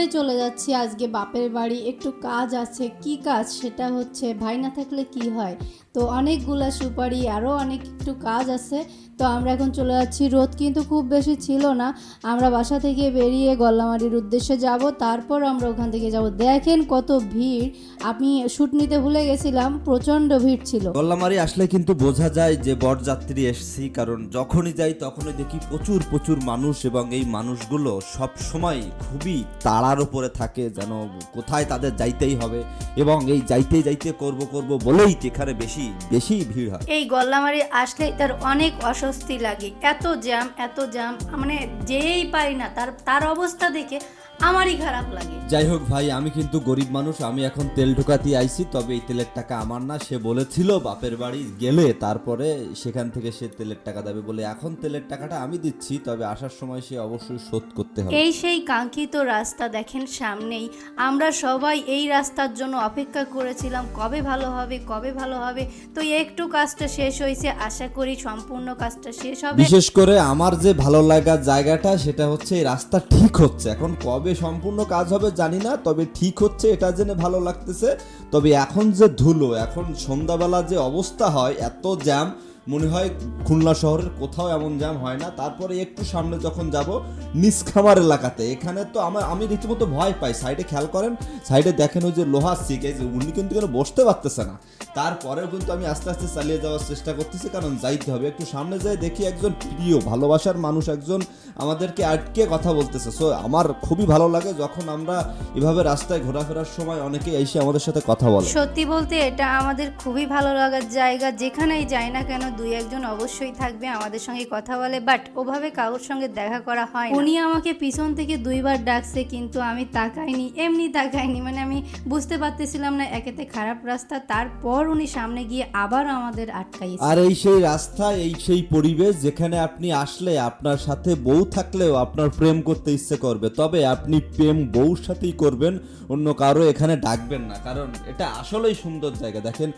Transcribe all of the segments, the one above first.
করেই চলে যাচ্ছি। আজকে বাপের বাড়ি একটু কাজ আছে। কি কাজ? সেটা হচ্ছে ভাই না থাকলে কি হয়? তো অনেকগুলা সুপারি আরও অনেক একটু কাজ আছে। তো আমরা এখন চলে যাচ্ছি রোদ কিন্তু খুব বেশি ছিল না। আমরা বাসা থেকে বেরিয়ে গল্লামারির উদ্দেশ্যে যাব, তারপর আমরা ওখান থেকে যাব। দেখেন কত ভিড়। আমি শ্যুট নিতে ভুলে গেছিলাম, প্রচণ্ড ভিড় ছিল। গল্লামারি আসলে কিন্তু বোঝা যায় যে বরযাত্রী এসছি, কারণ যখনই যাই তখনই দেখি প্রচুর প্রচুর মানুষ এবং এই মানুষগুলো সব সময় খুবই তাড়ার উপরে থাকে, যেন কোথায় তাদের যাইতেই হবে। এবং এই যাইতে যাইতে, করব করব বলেই এখানে বেশি বেশি বেশি ভিড় হয়। এই গল্লামারি আসলে তার অনেক অস্বস্তি লাগে। এত জ্যাম এত জ্যাম মানে যেই পাই না, তার তার অবস্থা দেখে আমারই খারাপ লাগে। যাই হোক ভাই আমি কিন্তু গরিব মানুষ আমি এখন তেল ঢোকাতে আইছি তবে এই তেলের টাকা আমার না। সে বলেছিল বাপের বাড়ি গেলে তারপরে সেখান থেকে সে তেলের টাকা দেবে বলে এখন তেলের টাকাটা আমি দিচ্ছি তবে আসার সময় সে অবশ্যই শোধ করতে হবে। এই সেই কাঙ্ক্ষিত রাস্তা দেখেন সামনেই। আমরা সবাই এই রাস্তার জন্য অপেক্ষা করেছিলাম কবে ভালো হবে কবে ভালো হবে। তো একটু কাজটা শেষ হয়েছে আশা করি সম্পূর্ণ কাজটা শেষ হবে। বিশেষ করে আমার যে ভালো লাগার জায়গাটা সেটা হচ্ছে এই রাস্তা ঠিক হচ্ছে। এখন কবে সম্পূর্ণ কাজ হবে, জানি না, তবে ঠিক হচ্ছে, এটা জেনে ভালো লাগতেছে। তবে এখন যে ধুলো, এখন সন্ধ্যাবেলা যে অবস্থা হয়, এত জ্যাম মনে হয় খুলনা শহরের কোথাও এমন জ্যাম হয় না। তারপরে একটু সামনে যখন যাব নিষ্খামার এলাকাতে। এখানে তো আমার আমি রীতিমতো ভয় পাই। সাইডে খেয়াল করেন, সাইডে দেখেন ওই যে লোহার সিক এই যে উনি কিন্তু কেন বসতে পারতেছে না। তারপরেও কিন্তু আমি আস্তে আস্তে চালিয়ে যাওয়ার চেষ্টা করতেছি, কারণ যাইতে হবে। একটু সামনে যাই দেখি একজন প্রিয়, ভালোবাসার মানুষ একজন আমাদেরকে আটকে কথা বলতেছে। সো আমার খুবই ভালো লাগে যখন আমরা এভাবে রাস্তায় ঘোরাফেরার সময় অনেকে এসে আমাদের সাথে কথা বলে। সত্যি বলতে এটা আমাদের খুবই ভালো লাগার জায়গা। যেখানেই যাই না কেন দুই একজন অবশ্যই থাকবে আমাদের সঙ্গে কথা বলে বাট ওভাবে কারোর সঙ্গে দেখা করা হয় উনি আমাকে পিছন থেকে দুইবার ডাকছে, কিন্তু আমি তাকাইনি, এমনি তাকাইনি মানে আমি বুঝতে পারতেছিলাম না, একেতে খারাপ রাস্তা। তারপর উনি সামনে গিয়ে আবার আমাদের আটকাইছে। আর এই সেই রাস্তা, এই সেই পরিবেশ যেখানে আপনি আসলে আপনার সাথে বউ থাকলেও আপনার প্রেম করতে ইচ্ছে করবে, তবে আপনি প্রেম বউর সাথেই করবেন, অন্য কারও এখানে ডাকবেন না, কারণ এটা আসলেই সুন্দর জায়গা। দেখেন,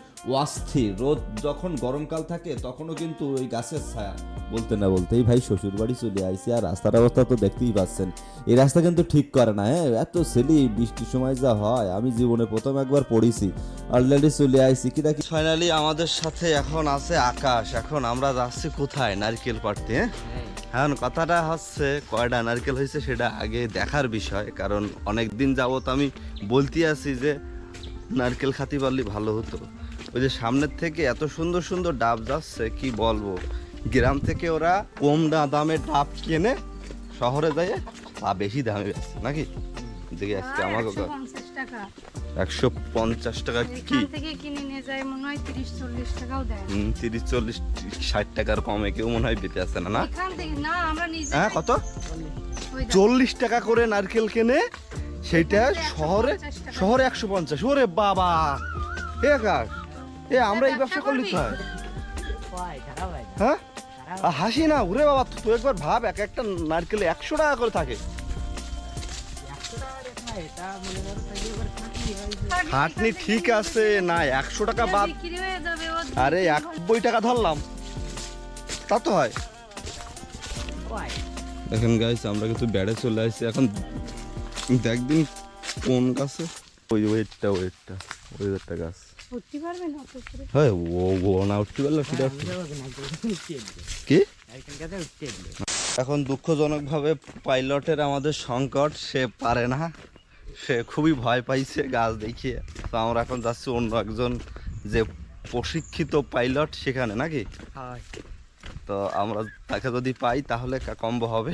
অস্থির, রোদ যখন গরমকাল থাকে তখনও কিন্তু ওই গাছের ছায়া। বলতে না বলতেই ভাই শ্বশুর বাড়ি চলে আইসি আর রাস্তার অবস্থা তো দেখতেই পাচ্ছেন। এই রাস্তা কিন্তু ঠিক করে না হ্যাঁ? এত সেলি বৃষ্টির সময় যা হয় আমি জীবনে প্রথম একবার পড়েছি অলরেডি চলে আইসি কি দেখি ফাইনালি আমাদের সাথে এখন আছে আকাশ এখন আমরা যাচ্ছি কোথায়? নারকেল পাড়তে হ্যাঁ? এখন কথাটা হচ্ছে কয়টা নারকেল হয়েছে সেটা আগে দেখার বিষয় কারণ অনেক দিন যাবত আমি বলতে আছি যে নারকেল খাতি পারলে ভালো হতো। ওই যে সামনের থেকে এত সুন্দর সুন্দর ডাব যাচ্ছে কি বলব? গ্রাম থেকে ওরা কম দামে ডাব কেনে শহরে যায় তা বেশি দামে বেচছে নাকি? দেখি আজকে আমাকে একশো পঞ্চাশ টাকা। কি? তিরিশ চল্লিশ ষাট টাকার কমে কেউ মনে হয় বেঁচে আছে না না? হ্যাঁ কত? চল্লিশ টাকা করে নারকেল কেনে সেইটা শহরে শহরে একশো পঞ্চাশ। ওরে বাবা! এ আকাশ এ আমরা এই ব্যবসা করলি তো হয়? হ্যাঁ হাসি না ওরে বাবা তুই একবার ভাব এক একটা নারকেলে একশো টাকা করে থাকে। খাটনি ঠিক আছে না একশো টাকা বাদ। হয়ে আরে একবই টাকা ধরলাম। তা তো হয়। দেখেন গাইস আমরা কিন্তু বেড়ে চলে আসছি। এখন দেখদিন কোন গাছে। ওই ওয়েটটা ওয়েটটা ওই ওয়েটটা গাছ। উঠতে পারবে না হ্যাঁ ও ও না উঠতে পারল সেটা কি? এখন দুঃখজনকভাবে পাইলটের আমাদের সংকট সে পারে না। সে খুবই ভয় পাইছে গাছ দেখিয়ে। তো আমরা এখন যাচ্ছি অন্য একজন যে প্রশিক্ষিত পাইলট সেখানে নাকি? তো আমরা তাকে যদি পাই তাহলে কম্বো হবে।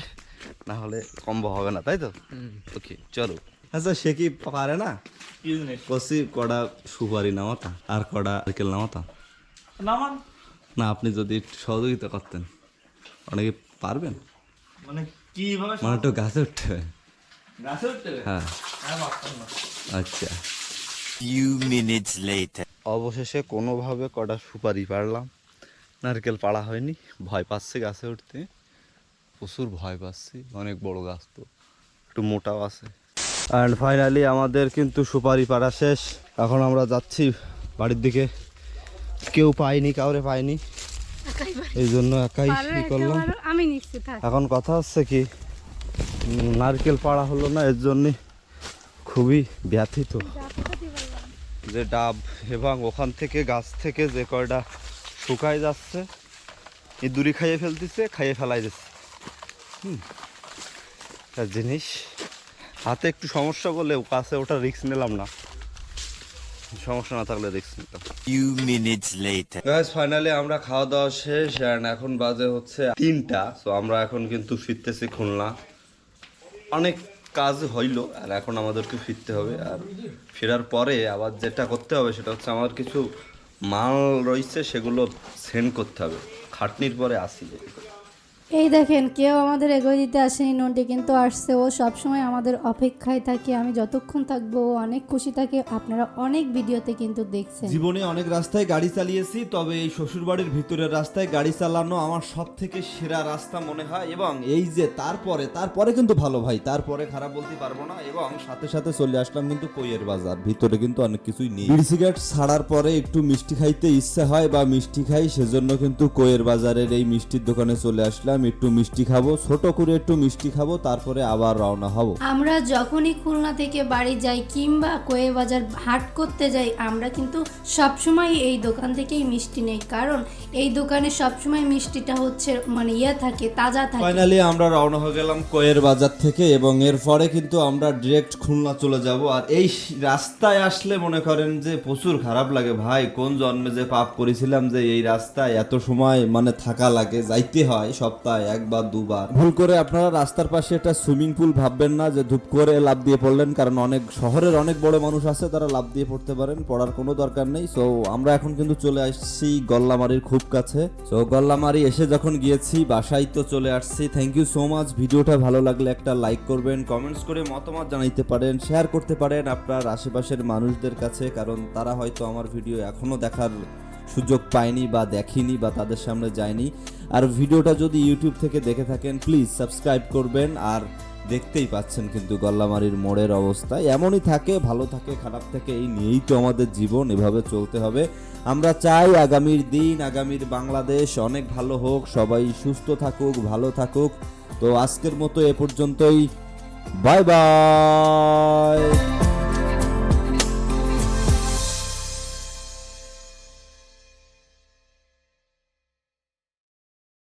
না হলে কম্বো হবে না তাই তো? ওকে চলো। আচ্ছা সে কি পারে না? কষি কড়া সুপারি নামাতা আর কড়া নারকেল নামাতা নামান না আপনি যদি একটু সহযোগিতা করতেন। অনেকে পারবেন? মানে কীভাবে মানে একটু গাছে উঠতে হবে। গাছে উঠতে হ্যাঁ। না। আচ্ছা। Few minutes later. অবশেষে কোনোভাবে কটা সুপারি পারলাম। নারকেল পাড়া হয়নি। ভয় পাচ্ছে গাছে উঠতে। প্রচুর ভয় পাচ্ছি। অনেক বড় গাছ তো। একটু মোটাও আছে। অ্যান্ড ফাইনালি আমাদের কিন্তু সুপারি পাড়া শেষ। এখন আমরা যাচ্ছি বাড়ির দিকে। কেউ পাইনি কাউরে পাইনি এই জন্য একাই ই করলাম? এখন কথা হচ্ছে কি নারকেল পাড়া হলো না এর জন্যে খুবই ব্যথিত। যে ডাব এবং ওখান থেকে গাছ থেকে যে কয়টা শুকায় যাচ্ছে এই দূরে খাইয়ে ফেলতেছে খাইয়ে ফেলাই দিচ্ছে। হুম জিনিস। হাতে একটু সমস্যা করলেও কাছে ওটা রিস্ক নিলাম না। সমস্যা না থাকলে রিস্ক নিতাম। Few minutes later. Guys finally আমরা খাওয়া দাওয়া শেষ and এখন বাজে হচ্ছে তিনটা সো আমরা এখন কিন্তু ফিরতেছি খুলনা। অনেক কাজ হইল আর এখন আমাদেরকে ফিরতে হবে। আর ফেরার পরে আবার যেটা করতে হবে সেটা হচ্ছে আমার কিছু মাল রয়েছে সেগুলো সেন্ড করতে হবে। খাটনির পরে আসি এই দেখেন, কেউ আমাদের এগোয় দিতে আসেনি, নন্টি কিন্তু আসছে। ও সবসময় আমাদের অপেক্ষায় থাকে, আমি যতক্ষণ থাকব, ও অনেক খুশি থাকে, আপনারা অনেক ভিডিওতে কিন্তু দেখছেন। জীবনে অনেক রাস্তায় গাড়ি চালিয়েছি, তবে এই শ্বশুরবাড়ির ভিতরের রাস্তায় গাড়ি চালানো আমার সব থেকে সেরা রাস্তা মনে হয়, এবং এই যে তারপরে তারপরে কিন্তু ভালো ভাই, তারপরে খারাপ বলতে পারব না, এবং সাথে সাথে চলে আসলাম কিন্তু কইয়ের বাজার, ভিতরে কিন্তু অনেক কিছুই নেই। বিড়ি সিগারেট ছাড়ার পরে একটু মিষ্টি খাইতে ইচ্ছে হয় বা মিষ্টি খাই, সেজন্য কিন্তু কইয়ের বাজারের এই মিষ্টির দোকানে চলে আসলাম। একটু মিষ্টি খাব ছোট করে একটু মিষ্টি খাব তারপরে আবার রওনা হব। আমরা যখনই খুলনা থেকে বাড়ি যাই কিংবা কোয়ে বাজার হাট করতে যাই আমরা কিন্তু সবসময় এই দোকান থেকেই মিষ্টি নেই। কারণ এই দোকানে সবসময় মিষ্টিটা হচ্ছে মানে ইয়ে থাকে তাজা থাকে। ফাইনালি আমরা রওনা হয়ে গেলাম কোয়ের বাজার থেকে এবং এরপরে কিন্তু আমরা ডিরেক্ট খুলনা চলে যাব। আর এই রাস্তায় আসলে মনে করেন যে প্রচুর খারাপ লাগে ভাই। কোন জন্মে যে পাপ করেছিলাম যে এই রাস্তায় এত সময় মানে থাকা লাগে যাইতে হয় সপ্তাহে একবার, দুবার। ভুল করে আপনারা রাস্তার পাশে একটা সুইমিং পুল ভাববেন না যে ধূপ করে লাভ দিয়ে পড়লেন, কারণ অনেক শহরের অনেক বড় মানুষ আছে, তারা লাভ দিয়ে পড়তে পারেন, পড়ার কোনো দরকার নেই। সো আমরা এখন কিন্তু চলে আসছি গল্লামারির খুব কাছে। সো গল্লামারি এসে যখন গিয়েছি, বাসায় তো চলে আসছি। থ্যাংক ইউ সো মাচ ভিডিওটা ভালো লাগলে একটা লাইক করবেন কমেন্টস করে মতামত জানাইতে পারেন শেয়ার করতে পারেন আপনার আশেপাশের মানুষদের কাছে, কারণ তারা হয়তো আমার ভিডিও এখনও দেখার সুযোগ পায়নি বা দেখেনি বা তাদের সামনে যায়নি। আর ভিডিওটা যদি ইউটিউব থেকে দেখে থাকেন প্লিজ সাবস্ক্রাইব করবেন। আর দেখতেই পাচ্ছেন কিন্তু গল্লামারির মোড়ের অবস্থা। এমনই থাকে, ভালো থাকে, খারাপ থাকে, এই নিয়েই তো আমাদের জীবন, এভাবে চলতে হবে। আমরা চাই আগামীর দিন, আগামীর বাংলাদেশ অনেক ভালো হোক, সবাই সুস্থ থাকুক, ভালো থাকুক। তো আজকের মতো এ পর্যন্তই। Bye bye!